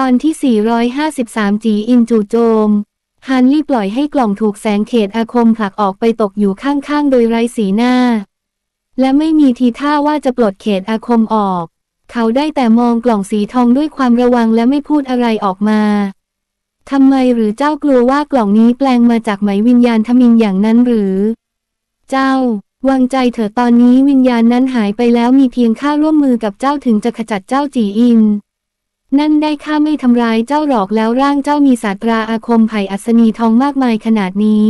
ตอนที่ 453 จีอินจูโจม ฮันลี่ปล่อยให้กล่องถูกแสงเขตอาคมผลักออกไปตกอยู่ข้างๆ โดยไร้สีหน้า และไม่มีทีท่าว่าจะปลดเขตอาคมออก เขาได้แต่มองกล่องสีทองด้วยความระวังและไม่พูดอะไรออกมาทำไมหรือเจ้ากลัวว่ากล่องนี้แปลงมาจากไหมวิญญาณทมินอย่างนั้นหรือ เจ้าวางใจเถอะตอนนี้วิญญาณนั้นหายไปแล้วมีเพียงข้าร่วมมือกับเจ้าถึงจะขจัดเจ้าจีอิน นั่นได้ข้าไม่ทำร้ายเจ้าหรอกแล้วร่างเจ้ามีศาสตราอาคมไผ่อัศนีทองมากมายขนาดนี้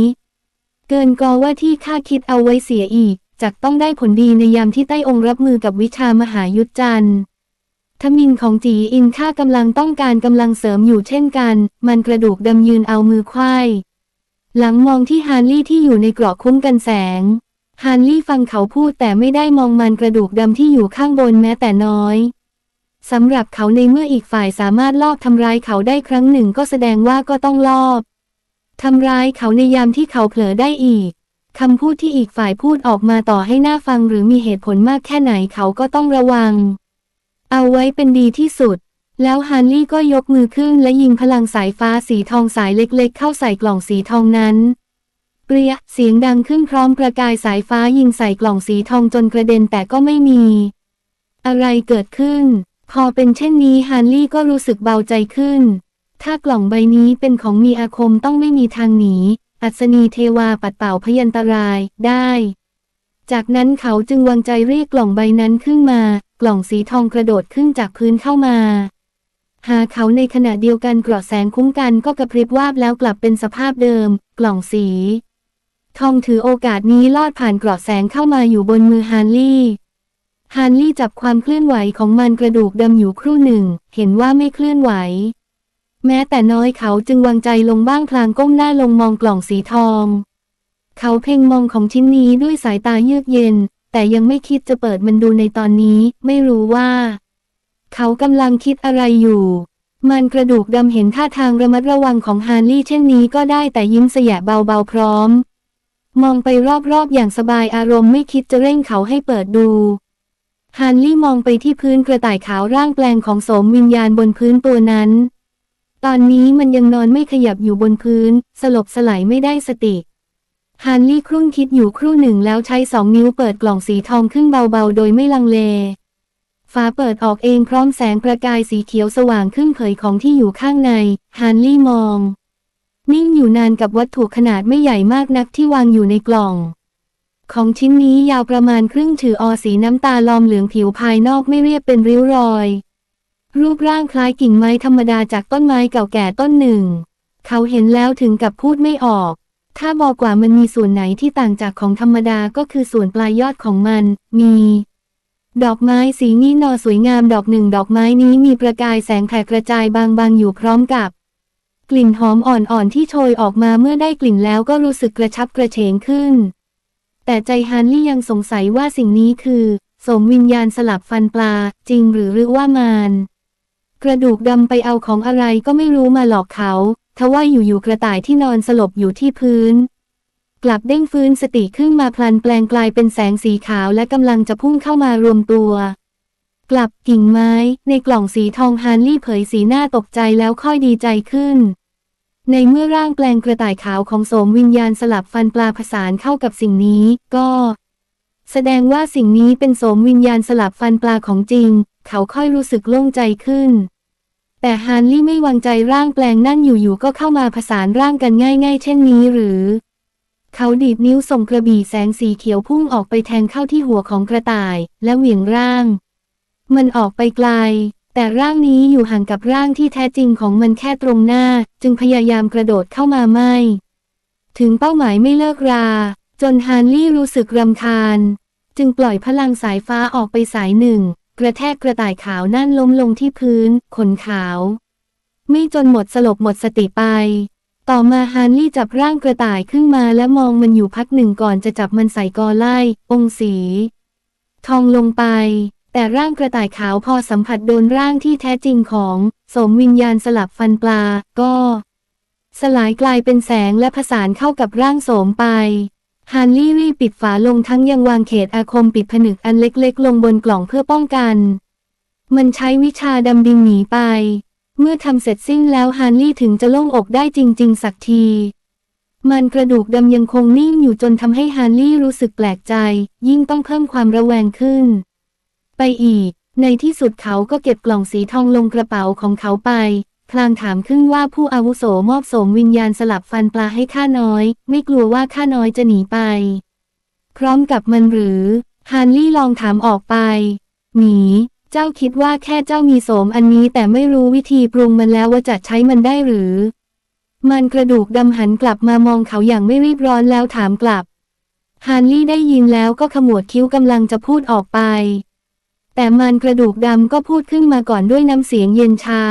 เกินกอว่าที่ข้าคิดเอาไว้เสียอีกจักต้องได้ผลดีในยามที่ใต้องค์รับมือกับวิชามหายุทธจันทร์ทมินของจีอินข้ากำลังต้องการกำลังเสริมอยู่เช่นกัน มันกระดูกดำยืนเอามือควายหลังมองที่ฮาร์ลี่ที่อยู่ในเกราะคุ้มกันแสง ฮาร์ลี่ฟังเขาพูดแต่ไม่ได้มองมันกระดูกดำที่อยู่ข้างบนแม้แต่น้อย สำหรับเขาในเมื่ออีกฝ่ายสามารถลอบทำร้ายเขาได้ครั้งหนึ่งก็แสดงว่าก็ต้องลอบทำร้ายเขาในยามที่เขาเผลอได้อีกคำพูดที่อีกฝ่ายพูดออกมาต่อให้หน่าฟังหรือมีเหตุผลมากแค่ไหนเขาก็ต้องระวัง เอาไว้เป็นดีที่สุด แล้วฮันลี่ก็ยกมือขึ้นและยิงพลังสายฟ้าสีทองสายเล็กๆ เข้าใส่กล่องสีทองนั้นเปรียเสียงดังขึ้นพร้อมประกายสายฟ้ายิงใส่กล่องสีทองจนกระเด็นแต่ก็ไม่มี อะไรเกิดขึ้น พอเป็นเช่นนี้ฮันลี่ก็รู้สึกเบาใจขึ้น ถ้ากล่องใบนี้เป็นของมีอาคมต้องไม่มีทางหนี อัศนีเทวาปัดเป่าพยันตรายได้ จากนั้นเขาจึงวางใจเรียกกล่องใบนั้นขึ้นมา กล่องสีทองกระโดดขึ้นจากพื้นเข้ามา หาเขาในขณะเดียวกันเกราะแสงคุ้มกันก็กระพริบวาบแล้วกลับเป็นสภาพเดิม กล่องสี ทองถือโอกาสนี้ลอดผ่านเกราะแสงเข้ามาอยู่บนมือฮานลี่ ฮานลี่จับความเคลื่อนไหวของมันกระดูกดำอยู่ครู่หนึ่ง เห็นว่าไม่เคลื่อนไหว แม้แต่น้อยเขาจึงวางใจลงบ้างพลางก้มหน้าลงมองกล่องสีทอง เขาเพ่งมองของชิ้นนี้ด้วยสายตาเยือกเย็น แต่ยังไม่คิดจะเปิดมันดูในตอนนี้ ไม่รู้ว่า เขากำลังคิดอะไรอยู่ มันกระดูกดำเห็นท่าทางระมัดระวังของฮานลี่เช่นนี้ก็ได้แต่ยิ้มสยะเบาๆพร้อม มองไปรอบๆอย่างสบายอารมณ์ไม่คิดจะเร่งเขาให้เปิดดู ฮานลี่มองไปที่พื้นกระต่ายขาวร่างแปลงของโสมวิญญาณบนพื้นตัวนั้น ตอนนี้มันยังนอนไม่ขยับอยู่บนพื้น สลบสลายไม่ได้สติฮานลี่ครุ่นคิดอยู่ครู่หนึ่งแล้วใช้สองนิ้วเปิดกล่องสีทองขึ้นเบาๆ โดยไม่ลังเลฝาเปิดออกเองพร้อมแสงประกายสีเขียวสว่างขึ้นเผยของที่อยู่ข้างในฮานลี่มอง นิ่งอยู่นานกับวัตถุขนาดไม่ใหญ่มากนักที่วางอยู่ในกล่อง ของชิ้นนี้ยาวประมาณครึ่งถืออสีน้ำตาลอมเหลืองผิวภายนอกไม่เรียบเป็นริ้วรอย รูปร่างคล้ายกิ่งไม้ธรรมดาจากต้นไม้เก่าแก่ต้นหนึ่ง เขาเห็นแล้วถึงกับพูดไม่ออก ถ้าบอกว่ามันมีส่วนไหนที่ต่างจากของธรรมดาก็คือส่วนปลายยอดของมัน มี ดอกไม้สีนี้นอสวยงามดอกหนึ่งดอกไม้นี้มีประกายแสงแผ่กระจายบางๆอยู่พร้อมกับ กลิ่นหอมอ่อนๆที่โชยออกมาเมื่อได้กลิ่นแล้วก็รู้สึกกระชับกระเฉงขึ้น แต่ใจฮันลี่ยังสงสัยว่าสิ่งนี้คือสมวิญญาณสลับฟันปลา จริงหรือหรือว่ามารกระดูกดำไปเอาของอะไรก็ไม่รู้มาหลอกเขาทว่าอยู่ๆกระต่ายที่นอนสลบอยู่ที่พื้น กลับเด้งฟื้นสติขึ้นมาพลันแปลงกลายเป็นแสงสีขาวและกำลังจะพุ่งเข้ามารวมตัว กลับกิ่งไม้ในกล่องสีทองฮานลี่เผยสีหน้าตกใจแล้วค่อยดีใจขึ้น ในเมื่อร่างแปลงกระต่ายขาวของโสมวิญญาณสลับฟันปลาผสานเข้ากับสิ่งนี้ก็ แสดงว่าสิ่งนี้เป็นโสมวิญญาณสลับฟันปลาของจริง เขาค่อยรู้สึกโล่งใจขึ้น แต่ฮานลี่ไม่วางใจร่างแปลงนั่นอยู่ๆก็เข้ามาผสานร่างกันง่าย ๆ เช่นนี้หรือ เขาดีดนิ้วส่งกระบี่แสงสีเขียวพุ่งออกไปแทงเข้าที่หัวของกระต่าย และเหวี่ยงร่าง มันออกไปไกล แต่ร่างนี้อยู่ห่างกับร่างที่แท้จริงของมันแค่ตรงหน้า จึงพยายามกระโดดเข้ามาไม่ ถึงเป้าหมายไม่เลิกรา จนฮานลี่รู้สึกรำคาญ จึงปล่อยพลังสายฟ้าออกไปสายหนึ่ง กระแทกกระต่ายขาวนั่นล้มลงที่พื้น ขนขาว ไม่จนหมดสลบหมดสติไป ต่อมาฮานลี่จับร่างกระต่ายขึ้นมาและมองมันอยู่พักหนึ่งก่อนจะจับมันใส่กอไล่องสี ทองลงไป แต่ร่างกระต่ายขาวพอสัมผัสโดนร่างที่แท้จริงของสมวิญญาณสลับฟันปลา ก็ สลายกลายเป็นแสงและผสานเข้ากับร่างโสมไปฮานลี่รีบปิดฝาลงทั้งยังวางเขตอาคมปิดผนึกอันเล็กๆ ลงบนกล่องเพื่อป้องกัน มันใช้วิชาดำดินหนีไป เมื่อทำเสร็จสิ้นแล้วฮานลี่ถึงจะโล่งอกได้จริง ๆ สักที มันกระดูกดำยังคงนิ่งอยู่จนทำให้ฮานลี่รู้สึกแปลกใจ ยิ่งต้องเพิ่มความระแวงขึ้น ไปอีก ในที่สุดเขาก็เก็บกล่องสีทองลงกระเป๋าของเขาไป พลางถามขึ้นว่าผู้อาวุโสมอบสมวิญญาณสลับฟันปลาให้ข้าน้อย ไม่กลัวว่าข้าน้อยจะหนีไป พร้อมกับมันหรือฮานลี่ลองถามออกไป หนี เจ้าคิดว่าแค่เจ้ามีโสมอันนี้แต่ไม่รู้วิธีปรุงมันแล้วว่าจะใช้มันได้หรือ มันกระดูกดำหันกลับมามองเขาอย่างไม่รีบร้อนแล้วถามกลับ ฮานลี่ได้ยินแล้วก็ขมวดคิ้วกำลังจะพูดออกไป แต่มันกระดูกดำก็พูดขึ้นมาก่อนด้วยน้ำเสียงเย็นชา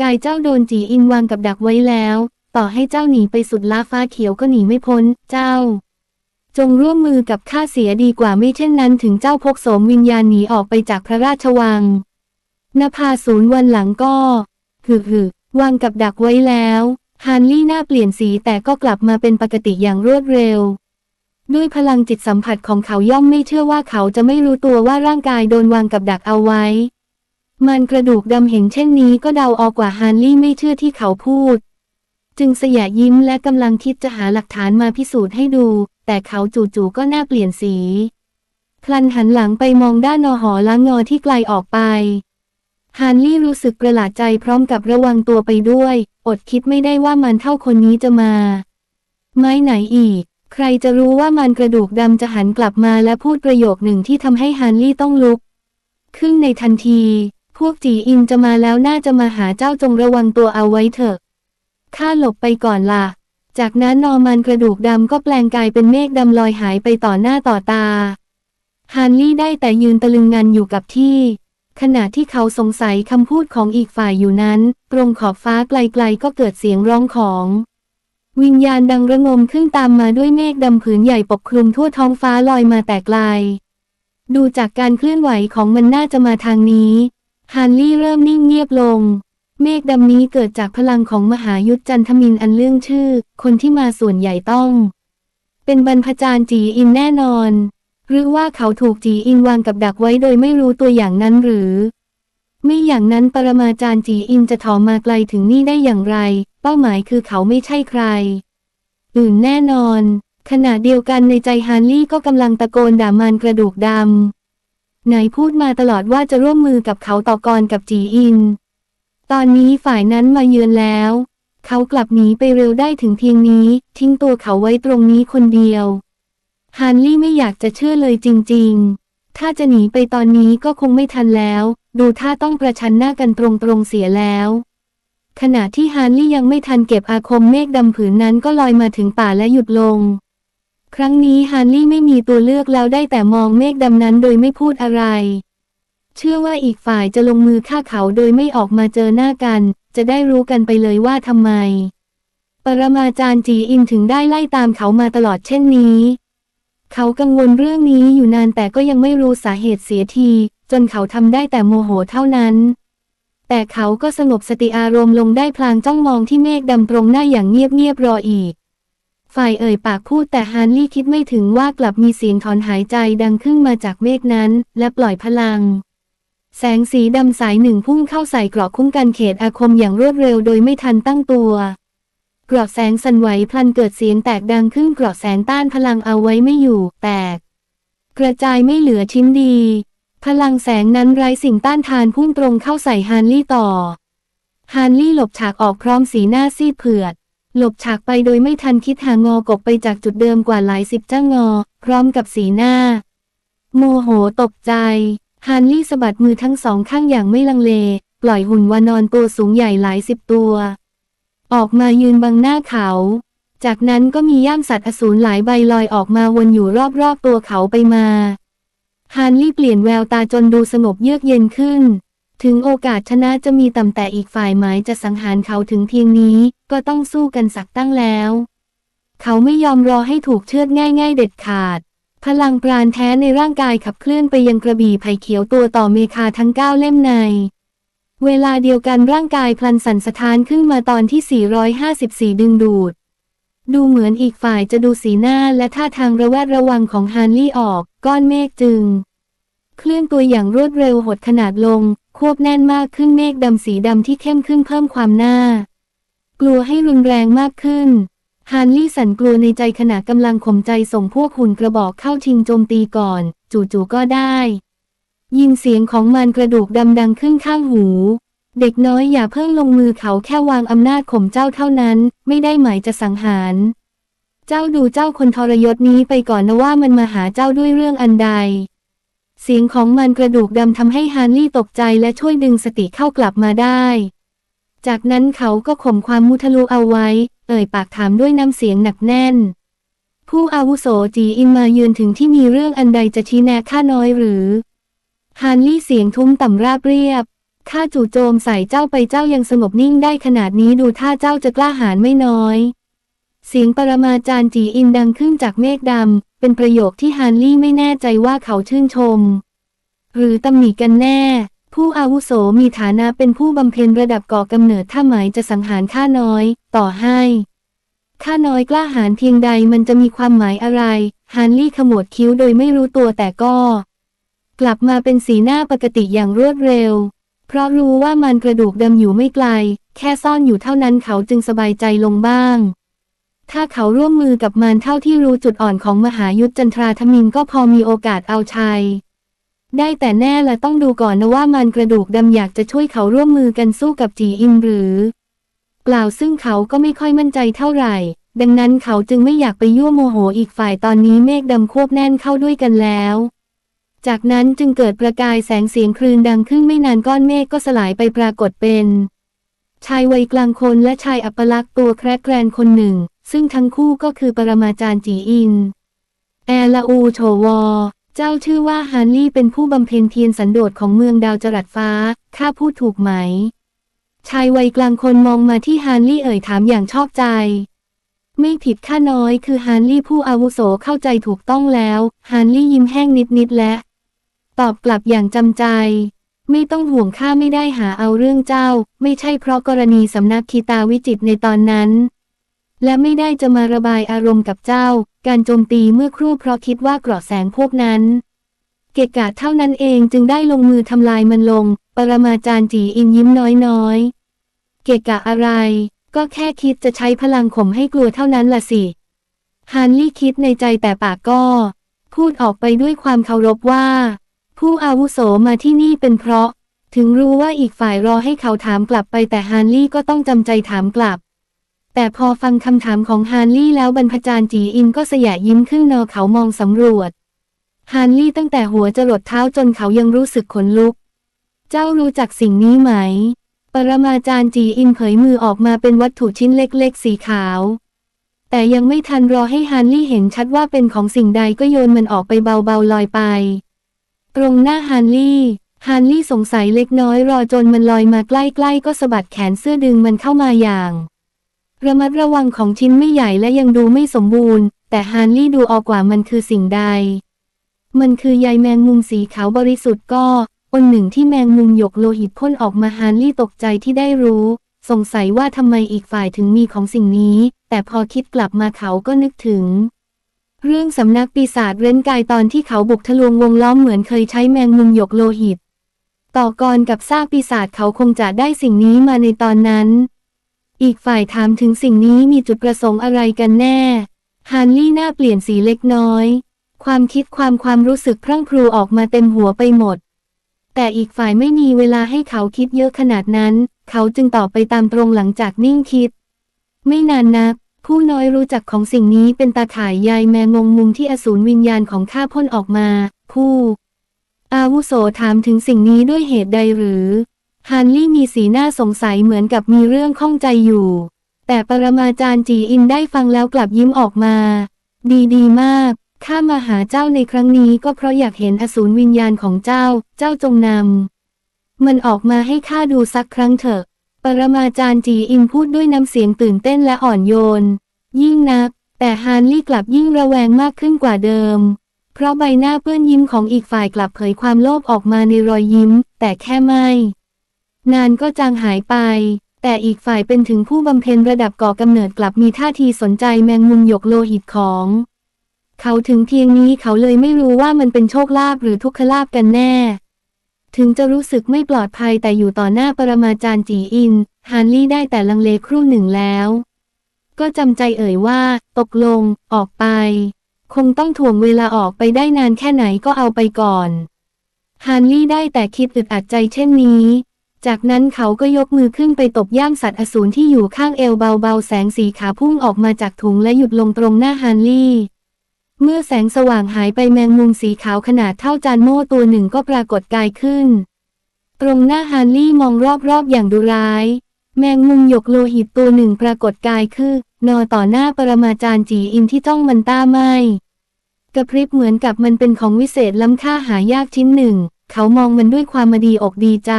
กายเจ้าโดนจีอินวางกับดักไว้แล้ว ต่อให้เจ้าหนีไปสุดลาฟ้าเขียวก็หนีไม่พ้น เจ้า จงร่วมมือกับข้าเสียดีกว่าไม่เช่นนั้นถึงเจ้าพกโสมวิญญาณหนีออกไปจากพระราชวังนภาศูนย์วันหลังก็หึหึวางกับดักไว้แล้ว ฮานลี่หน้าเปลี่ยนสีแต่ก็กลับมาเป็นปกติอย่างรวดเร็ว ด้วยพลังจิตสัมผัสของเขาย่อมไม่เชื่อว่าเขาจะไม่รู้ตัวว่าร่างกายโดนวางกับดักเอาไว้ มันกระดูกดำเห็นเช่นนี้ก็เดาออกกว่าฮานลี่ไม่เชื่อที่เขาพูด จึงสยะยิ้มและกำลังคิดจะหาหลักฐานมาพิสูจน์ให้ดู แต่เขาจู่ๆก็หน้าเปลี่ยนสีพลันหันหลังไปมองด้านนอหอล้างงอที่ไกลออกไปฮานลี่รู้สึกประหลาดใจพร้อมกับระวังตัวไปด้วย อดคิดไม่ได้ว่ามันเท่าคนนี้จะมา ไม้ไหนอีก ใครจะรู้ว่ามันกระดูกดำจะหันกลับมาและพูดประโยคหนึ่งที่ทำให้ฮานลี่ต้องลุก ขึ้นในทันที พวกจีอินจะมาแล้วน่าจะมาหาเจ้าจงระวังตัวเอาไว้เถอะข้าหลบไปก่อนล่ะ จากนั้นนอมันกระดูกดำก็แปลงกายเป็นเมฆดำลอยหายไปต่อหน้าต่อตาฮานลี่ได้แต่ยืนตะลึงงันอยู่กับที่ ขณะที่เขาสงสัยคำพูดของอีกฝ่ายอยู่นั้น ตรงขอบฟ้าไกลๆก็เกิดเสียงร้องของ วิญญาณดังระงมขึ้นตามมาด้วยเมฆดำผืนใหญ่ปกคลุมทั่วท้องฟ้าลอยมาแต่ไกล ดูจากการเคลื่อนไหวของมันน่าจะมาทางนี้ ฮานลี่เริ่มนิ่งเงียบลง เมฆดำนี้เกิดจากพลังของมหายุทธจันทมินอันเรื่องชื่อ คนที่มาส่วนใหญ่ต้อง เป็นบรรพจารย์จีอินแน่นอน หรือว่าเขาถูกจีอินวางกับดักไว้โดยไม่รู้ตัวอย่างนั้นหรือ ไม่อย่างนั้นปรมาจารย์จีอินจะถอมาไกลถึงนี่ได้อย่างไร เป้าหมายคือเขาไม่ใช่ใคร อื่นแน่นอน ขณะเดียวกันในใจฮานลี่ก็กำลังตะโกนด่ามันกระดูกดำไหนพูดมาตลอดว่าจะร่วมมือกับเขาต่อกรกับจีอิน ตอนนี้ฝ่ายนั้นมาเยือนแล้ว เขากลับหนีไปเร็วได้ถึงเพียงนี้ ทิ้งตัวเขาไว้ตรงนี้คนเดียว ฮานลี่ไม่อยากจะเชื่อเลยจริง ๆ ถ้าจะหนีไปตอนนี้ก็คงไม่ทันแล้ว ดูท่าต้องประชันหน้ากันตรงๆเสียแล้ว ขณะที่ฮานลี่ยังไม่ทันเก็บอาคมเมฆดำผืนนั้นก็ลอยมาถึงป่าและหยุดลง ครั้งนี้ฮานลี่ไม่มีตัวเลือกแล้วได้แต่มองเมฆดำนั้นโดยไม่พูดอะไร เชื่อว่าอีกฝ่ายจะลงมือฆ่าเขาโดยไม่ออกมาเจอหน้ากัน จะได้รู้กันไปเลยว่าทำไม ปรมาจารย์จีอินถึงได้ไล่ตามเขามาตลอดเช่นนี้ เขากังวลเรื่องนี้อยู่นานแต่ก็ยังไม่รู้สาเหตุเสียที จนเขาทำได้แต่โมโหเท่านั้น แต่เขาก็สงบสติอารมณ์ลงได้พลางจ้องมองที่เมฆดำตรงหน้าอย่างเงียบๆรออีก ฝ่ายเอ่ยปากพูดแต่ฮานลี่คิดไม่ถึงว่ากลับมีเสียงถอนหายใจดังขึ้นมาจากเมฆนั้น และปล่อยพลัง แสงสีดำสายหนึ่งพุ่งเข้าใส่เกราะคุ้มกันเขตอาคมอย่างรวดเร็วโดยไม่ทันตั้งตัวเกราะแสงสั่นไหวพลันเกิดเสียงแตกดังขึ้นเกราะแสงต้านพลังเอาไว้ไม่อยู่ แตก กระจายไม่เหลือชิ้นดี พลังแสงนั้นไร้สิ่งต้านทานพุ่งตรงเข้าใส่ฮานลี่ต่อ ฮานลี่หลบฉากออกพร้อมสีหน้าซีดเผือด หลบฉากไปโดยไม่ทันคิดหางอกบไปจากจุดเดิมกว่าหลายสิบจ้างอ พร้อมกับสีหน้า โมโหตกใจ ฮานลี่สะบัดมือทั้งสองข้างอย่างไม่ลังเล ปล่อยหุ่นวานอนตัวสูงใหญ่หลายสิบตัว ออกมายืนบังหน้าเขาจากนั้นก็มีย่ามสัตว์อสูรหลายใบลอยออกมาวนอยู่รอบๆตัวเขาไปมา ฮานลี่เปลี่ยนแววตาจนดูสงบเยือกเย็นขึ้น ถึงโอกาสชนะจะมีต่ำแต่อีกฝ่ายหมายจะสังหารเขาถึงเพียงนี้ ก็ต้องสู้กันสักตั้งแล้ว เขาไม่ยอมรอให้ถูกเชือดง่าย ๆ เด็ดขาด พลังปราณแท้ในร่างกายขับเคลื่อนไปยังกระบี่ไผ่เขียวตัวต่อเมคาทั้งเก้าเล่มใน เวลาเดียวกันร่างกายพลันสั่นสะท้านขึ้นมาตอนที่ 454 ดึงดูด ดูเหมือนอีกฝ่ายจะดูสีหน้าและท่าทางระแวดระวังของฮานลี่ออก ก้อนเมฆจึง เคลื่อนตัวอย่างรวดเร็วหดขนาดลง ควบแน่นมากขึ้นเมฆดำสีดำที่เข้มขึ้นเพิ่มความน่า กลัวให้รุนแรงมากขึ้นฮานลี่สั่นกลัวในใจขณะกำลังข่มใจส่งพวกหุ่นกระบอกเข้าชิงโจมตีก่อน จู่ๆก็ได้ ยินเสียงของมันกระดูกดำดังขึ้นข้างหู เด็กน้อยอย่าเพิ่งลงมือเขาแค่วางอำนาจข่มเจ้าเท่านั้น ไม่ได้หมายจะสังหาร เจ้าดูเจ้าคนทรยศนี้ไปก่อนนะว่ามันมาหาเจ้าด้วยเรื่องอันใด เสียงของมันกระดูกดำทำให้ฮานลี่ตกใจและช่วยดึงสติเข้ากลับมาได้ จากนั้นเขาก็ข่มความมุทะลุเอาไว้ เอ่ยปากถามด้วยน้ำเสียงหนักแน่น ผู้อาวุโสจีอินมายืนถึงที่มีเรื่องอันใดจะชี้แนะข้าน้อยหรือฮานลี่เสียงทุ้มต่ำราบเรียบ ข้าจู่โจมใส่เจ้าไปเจ้ายังสงบนิ่งได้ขนาดนี้ดูท่าเจ้าจะกล้าหาญไม่น้อย เสียงปรมาจารย์จีอินดังขึ้นจากเมฆดำ เป็นประโยคที่ฮานลี่ไม่แน่ใจว่าเขาชื่นชม หรือตำหนิกันแน่ ผู้อาวุโสมีฐานะเป็นผู้บำเพ็ญระดับก่อกำเนิดถ้าหมายจะสังหารข้าน้อย ต่อให้ข้าน้อยกล้าหาญเพียงใดมันจะมีความหมายอะไรฮานลี่ขมวดคิ้วโดยไม่รู้ตัวแต่ก็ กลับมาเป็นสีหน้าปกติอย่างรวดเร็ว เพราะรู้ว่ามันกระดูกดำอยู่ไม่ไกล แค่ซ่อนอยู่เท่านั้นเขาจึงสบายใจลงบ้าง ถ้าเขาร่วมมือกับมันเท่าที่รู้จุดอ่อนของมหายุทธจันทราธมินก็พอมีโอกาสเอาชัย ได้แต่แน่ละต้องดูก่อนนะว่ามันกระดูกดำอยากจะช่วยเขาร่วมมือกันสู้กับจีอินหรือ เปล่าซึ่งเขาก็ไม่ค่อยมั่นใจเท่าไหร่ ดังนั้นเขาจึงไม่อยากไปยั่วโมโหอีกฝ่ายตอนนี้เมฆดำควบแน่นเข้าด้วยกันแล้ว จากนั้นจึงเกิดประกายแสงเสียงคลื่นดังขึ้นไม่นานก้อนเมฆก็สลายไปปรากฏเป็น ชายวัยกลางคนและชายอัปลักษณ์ตัวแครกแกรนคนหนึ่ง ซึ่งทั้งคู่ก็คือปรมาจารย์จีอิน แอลาอูโชวอ เจ้าชื่อว่าฮานลี่เป็นผู้บำเพ็ญเพียรสันโดษของเมืองดาวจรัสฟ้า ข้าพูดถูกไหม ชายวัยกลางคนมองมาที่ฮานลี่เอ่ยถามอย่างชอบใจไม่ผิดข้าน้อยคือฮานลี่ผู้อาวุโสเข้าใจถูกต้องแล้ว ฮานลี่ยิ้มแห้งนิดๆและ ตอบกลับอย่างจำใจ ไม่ต้องห่วงข้าไม่ได้หาเอาเรื่องเจ้า ไม่ใช่เพราะกรณีสำนักคีตาวิจิตในตอนนั้น และไม่ได้จะมาระบายอารมณ์กับเจ้า การโจมตีเมื่อครู่เพราะคิดว่าเกราะแสงพวกนั้น เกะกะเท่านั้นเองจึงได้ลงมือทำลายมันลง ปรมาจารย์จีอินยิ้มน้อยๆ เกะกะอะไร ก็แค่คิดจะใช้พลังข่มให้กลัวเท่านั้นล่ะสิฮานลี่คิดในใจแต่ปากก็ พูดออกไปด้วยความเคารพว่า ผู้อาวุโสมาที่นี่เป็นเพราะ ถึงรู้ว่าอีกฝ่ายรอให้เขาถามกลับไปแต่ฮานลี่ก็ต้องจำใจถามกลับ แต่พอฟังคำถามของฮานลี่แล้วบรรพจารย์จีอินก็สยะยิ้มขึ้นนอเขามองสำรวจ ฮานลี่ตั้งแต่หัวจรดเท้าจนเขายังรู้สึกขนลุก เจ้ารู้จักสิ่งนี้ไหม ปรมาจารย์จีอินเผยมือออกมาเป็นวัตถุชิ้นเล็ก ๆ สีขาว แต่ยังไม่ทันรอให้ฮานลี่เห็นชัดว่าเป็นของสิ่งใดก็โยนมันออกไปเบาๆลอยไป ตรงหน้าฮานลี่ฮานลี่สงสัยเล็กน้อยรอจนมันลอยมาใกล้ๆ ก็สะบัดแขนเสื้อดึงมันเข้ามาอย่าง ระมัดระวังของชิ้นไม่ใหญ่และยังดูไม่สมบูรณ์ แต่ฮานลี่ดูออกกว่ามันคือสิ่งใด มันคือใยแมงมุมสีขาวบริสุทธิ์ก็อนหนึ่งที่แมงมุมหยกโลหิตพ่นออกมาฮานลี่ตกใจที่ได้รู้ สงสัยว่าทำไมอีกฝ่ายถึงมีของสิ่งนี้ แต่พอคิดกลับมาเขาก็นึกถึง เรื่องสำนักปีศาจเร้นกายตอนที่เขาบุกทะลวงวงล้อมเหมือนเคยใช้แมงมุมหยกโลหิต ต่อกรกับซากปีศาจเขาคงจะได้สิ่งนี้มาในตอนนั้น อีกฝ่ายถามถึงสิ่งนี้มีจุดประสงค์อะไรกันแน่ ฮานลี่หน้าเปลี่ยนสีเล็กน้อย ความคิดความความรู้สึกพรั่งพรูออกมาเต็มหัวไปหมด แต่อีกฝ่ายไม่มีเวลาให้เขาคิดเยอะขนาดนั้น เขาจึงตอบไปตามตรงหลังจากนิ่งคิด ไม่นานนัก ผู้น้อยรู้จักของสิ่งนี้เป็นตาข่ายใยแมงงมุมที่อสูรวิญญาณของข้าพ่นออกมา ผู้ อาวุโสถามถึงสิ่งนี้ด้วยเหตุใดหรือฮานลี่มีสีหน้าสงสัยเหมือนกับมีเรื่องข้องใจอยู่ แต่ปรมาจารย์จีอินได้ฟังแล้วกลับยิ้มออกมา ดีดีมาก ข้ามาหาเจ้าในครั้งนี้ก็เพราะอยากเห็นอสูรวิญญาณของเจ้า เจ้าจงนำมันออกมาให้ข้าดูสักครั้งเถอะ ปรมาจารย์จีอินพูดด้วยน้ำเสียงตื่นเต้นและอ่อนโยน ยิ่งนัก แต่ฮานลี่กลับยิ่งระแวงมากขึ้นกว่าเดิม เพราะใบหน้าเปื้อนยิ้มของอีกฝ่ายกลับเผยความโลภออกมาในรอยยิ้ม แต่แค่ไม่ นานก็จางหายไป แต่อีกฝ่ายเป็นถึงผู้บำเพ็ญระดับก่อกำเนิดกลับมีท่าทีสนใจแมงมุมหยกโลหิตของ เขาถึงเพียงนี้เขาเลยไม่รู้ว่ามันเป็นโชคลาภหรือทุกขลาภกันแน่ ถึงจะรู้สึกไม่ปลอดภัยแต่อยู่ต่อหน้าปรมาจารย์จีอิน ฮานลี่ได้แต่ลังเลครู่หนึ่งแล้ว ก็จำใจเอ่ยว่า ตกลง ออกไป คงต้องถ่วงเวลาออกไปได้นานแค่ไหนก็เอาไปก่อน ฮานลี่ได้แต่คิดอึดอัดใจเช่นนี้ จากนั้นเขาก็ยกมือขึ้นไปตบย่ามสัตว์อสูรที่อยู่ข้างเอวเบาๆ แสงสีขาพุ่งออกมาจากถุงและหยุดลงตรงหน้าฮานลี่ เมื่อแสงสว่างหายไปแมงมุมสีขาวขนาดเท่าจานโม่ตัวหนึ่งก็ปรากฏกายขึ้น ตรงหน้าฮานลี่มองรอบๆอย่างดุร้าย แมงมุมหยกโลหิตตัวหนึ่งปรากฏกายคือนอต่อหน้าปรมาจารย์จีอินที่จ้องมันต้าไม่กระพริบเหมือนกับมันเป็นของวิเศษล้ำค่าหายากชิ้นหนึ่ง เขามองมันด้วยความมดีอกดีใจ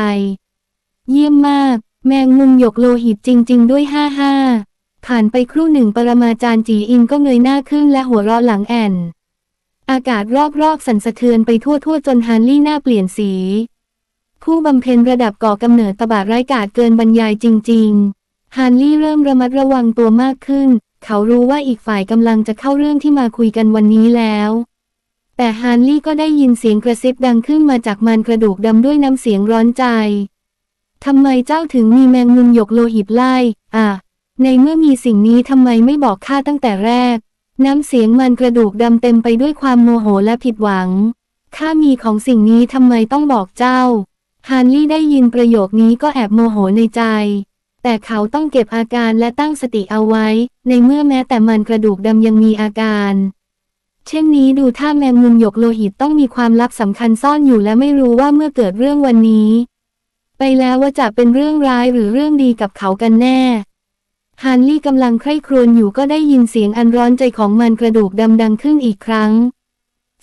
เยี่ยมมาก แมงมุมหยกโลหิตจริง ๆ ด้วยห้าห้า ผ่านไปครู่หนึ่งปรมาจารย์จีอินก็เงยหน้าขึ้นและหัวเราะหลังแอนอากาศรอบๆสั่นสะเทือนไปทั่วๆ จนฮานลี่หน้าเปลี่ยนสี ผู้บำเพ็ญระดับก่อกำเนิดตบะร้ายกาจเกินบรรยายจริง ๆฮานลี่เริ่มระมัดระวังตัวมากขึ้น เขารู้ว่าอีกฝ่ายกำลังจะเข้าเรื่องที่มาคุยกันวันนี้แล้ว แต่ฮานลี่ก็ได้ยินเสียงกระซิบดังขึ้นมาจากมันกระดูกดำด้วยน้ำเสียงร้อนใจทำไมเจ้าถึงมีแมงมุมหยกโลหิตไล่ อะ ในเมื่อมีสิ่งนี้ทำไมไม่บอกข้าตั้งแต่แรก น้ำเสียงมันกระดูกดำเต็มไปด้วยความโมโหและผิดหวัง ข้ามีของสิ่งนี้ทำไมต้องบอกเจ้า ฮานลี่ได้ยินประโยคนี้ก็แอบโมโหในใจ แต่เขาต้องเก็บอาการและตั้งสติเอาไว้ ในเมื่อแม้แต่มันกระดูกดำยังมีอาการ เช่นนี้ดูท่าแมงมุมหยกโลหิตต้องมีความลับสำคัญซ่อนอยู่และไม่รู้ว่าเมื่อเกิดเรื่องวันนี้ ไปแล้วว่าจะเป็นเรื่องร้ายหรือเรื่องดีกับเขากันแน่ ฮานลี่กำลังใคร่ครวญอยู่ก็ได้ยินเสียงอันร้อนใจของมันกระดูกดำดังขึ้นอีกครั้ง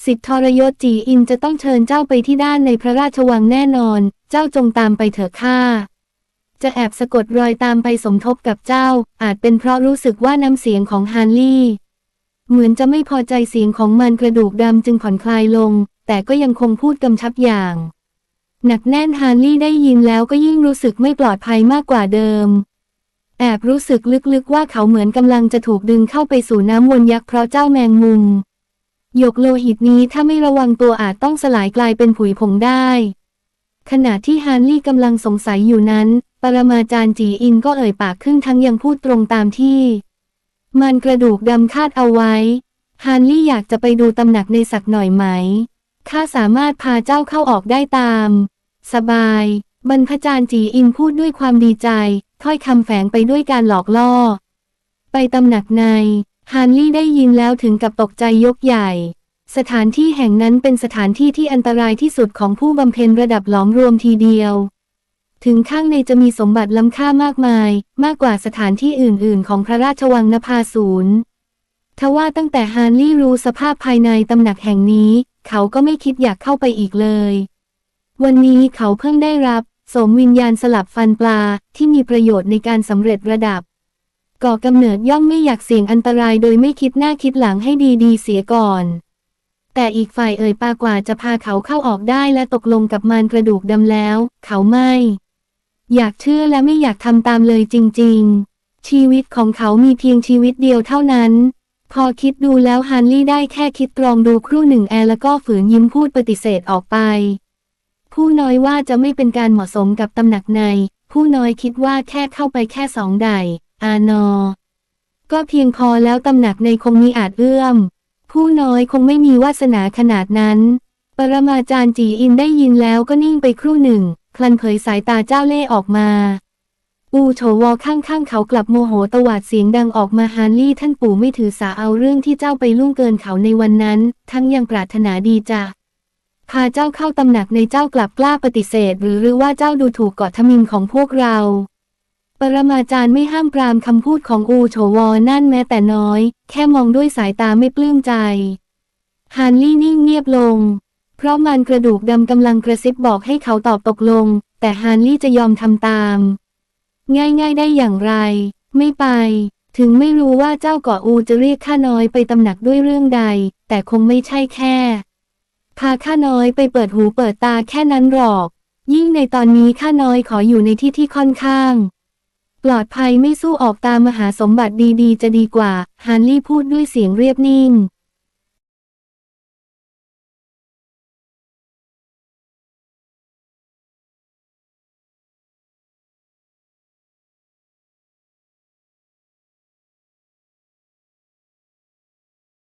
สิทธทรยศจีอินจะต้องเชิญเจ้าไปที่ด้านในพระราชวังแน่นอน เจ้าจงตามไปเถอะข้าจะแอบสะกดรอยตามไปสมทบกับเจ้า อาจเป็นเพราะรู้สึกว่าน้ำเสียงของฮานลี่ เหมือนจะไม่พอใจเสียงของมันกระดูกดำจึงผ่อนคลายลง แต่ก็ยังคงพูดกำชับอย่าง หนักแน่นฮานลี่ได้ยินแล้วก็ยิ่งรู้สึกไม่ปลอดภัยมากกว่าเดิม แอบรู้สึกลึกๆว่าเขาเหมือนกำลังจะถูกดึงเข้าไปสู่น้ำวนยักษ์เพราะเจ้าแมงมุม หยกโลหิตนี้ถ้าไม่ระวังตัวอาจต้องสลายกลายเป็นผุยผงได้ ขณะที่ฮานลี่กำลังสงสัยอยู่นั้น ปรมาจารย์จีอินก็เอ่ยปากขึ้นทั้งยังพูดตรงตามที่ มันกระดูกดำคาดเอาไว้ ฮานลี่อยากจะไปดูตำหนักในสักหน่อยไหมข้าสามารถพาเจ้าเข้าออกได้ตาม สบาย บรรพจารย์จีอินพูดด้วยความดีใจ ถ้อยคำแฝงไปด้วยการหลอกล่อ ไปตำหนักใน ฮานลี่ได้ยินแล้วถึงกับตกใจยกใหญ่ สถานที่แห่งนั้นเป็นสถานที่ที่อันตรายที่สุดของผู้บำเพ็ญระดับหลอมรวมทีเดียว ถึงข้างในจะมีสมบัติล้ำค่ามากมาย มากกว่าสถานที่อื่น ๆ ของพระราชวังนภาศูนย์ทว่าตั้งแต่ฮานลี่รู้สภาพภายในตำหนักแห่งนี้ เขาก็ไม่คิดอยากเข้าไปอีกเลย วันนี้เขาเพิ่งได้รับ สมวิญญาณสลับฟันปลาที่มีประโยชน์ในการสำเร็จระดับ ก่อกำเนิดย่อมไม่อยากเสี่ยงอันตรายโดยไม่คิดหน้าคิดหลังให้ดีๆเสียก่อน แต่อีกฝ่ายเอ่ยปากว่าจะพาเขาเข้าออกได้และตกลงกับมารกระดูกดำแล้ว เขาไม่ อยากเชื่อและไม่อยากทำตามเลยจริง ๆ ชีวิตของเขามีเพียงชีวิตเดียวเท่านั้น พอคิดดูแล้วฮันลี่ได้แค่คิดตรองดูครู่หนึ่งแอร์แล้วก็ฝืนยิ้มพูดปฏิเสธออกไป ผู้น้อยว่าจะไม่เป็นการเหมาะสมกับตำหนักใน ผู้น้อยคิดว่าแค่เข้าไปแค่สองไดอานอ ก็เพียงพอแล้วตำหนักในคงมีอาจเอื้อม ผู้น้อยคงไม่มีวาสนาขนาดนั้น ปรมาจารย์จีอินได้ยินแล้วก็นิ่งไปครู่หนึ่งพลันเผยสายตาเจ้าเล่ออกมาอูโฉวอข้างๆเขากลับโมโหตวาดเสียงดังออกมาฮานลี่ท่านปู่ไม่ถือสาเอาเรื่องที่เจ้าไปล่วงเกินเขาในวันนั้น ทั้งยังปรารถนาดีจ้ะ พาเจ้าเข้าตำหนักในเจ้ากลับกล้าปฏิเสธ หรือหรือว่าเจ้าดูถูกเกาะทมินของพวกเรา ปรมาจารย์ไม่ห้ามปรามคำพูดของอูโฉวอนั่นแม้แต่น้อย แค่มองด้วยสายตาไม่ปลื้มใจ ฮานลี่นิ่งเงียบลง เพราะมันกระดูกดำกำลังกระซิบบอกให้เขาตอบตกลง แต่ฮานลี่จะยอมทำตาม ง่ายๆได้อย่างไร ไม่ไป ถึงไม่รู้ว่าเจ้าเกาะอูจะเรียกข้าน้อยไปตำหนักด้วยเรื่องใด แต่คงไม่ใช่แค่ พาข้าน้อยไปเปิดหูเปิดตาแค่นั้นหรอก ยิ่งในตอนนี้ข้าน้อยขออยู่ในที่ที่ค่อนข้าง ปลอดภัยไม่สู้ออกตามมหาสมบัติดีๆ จะดีกว่า ฮานลี่พูดด้วยเสียงเรียบนิ่ง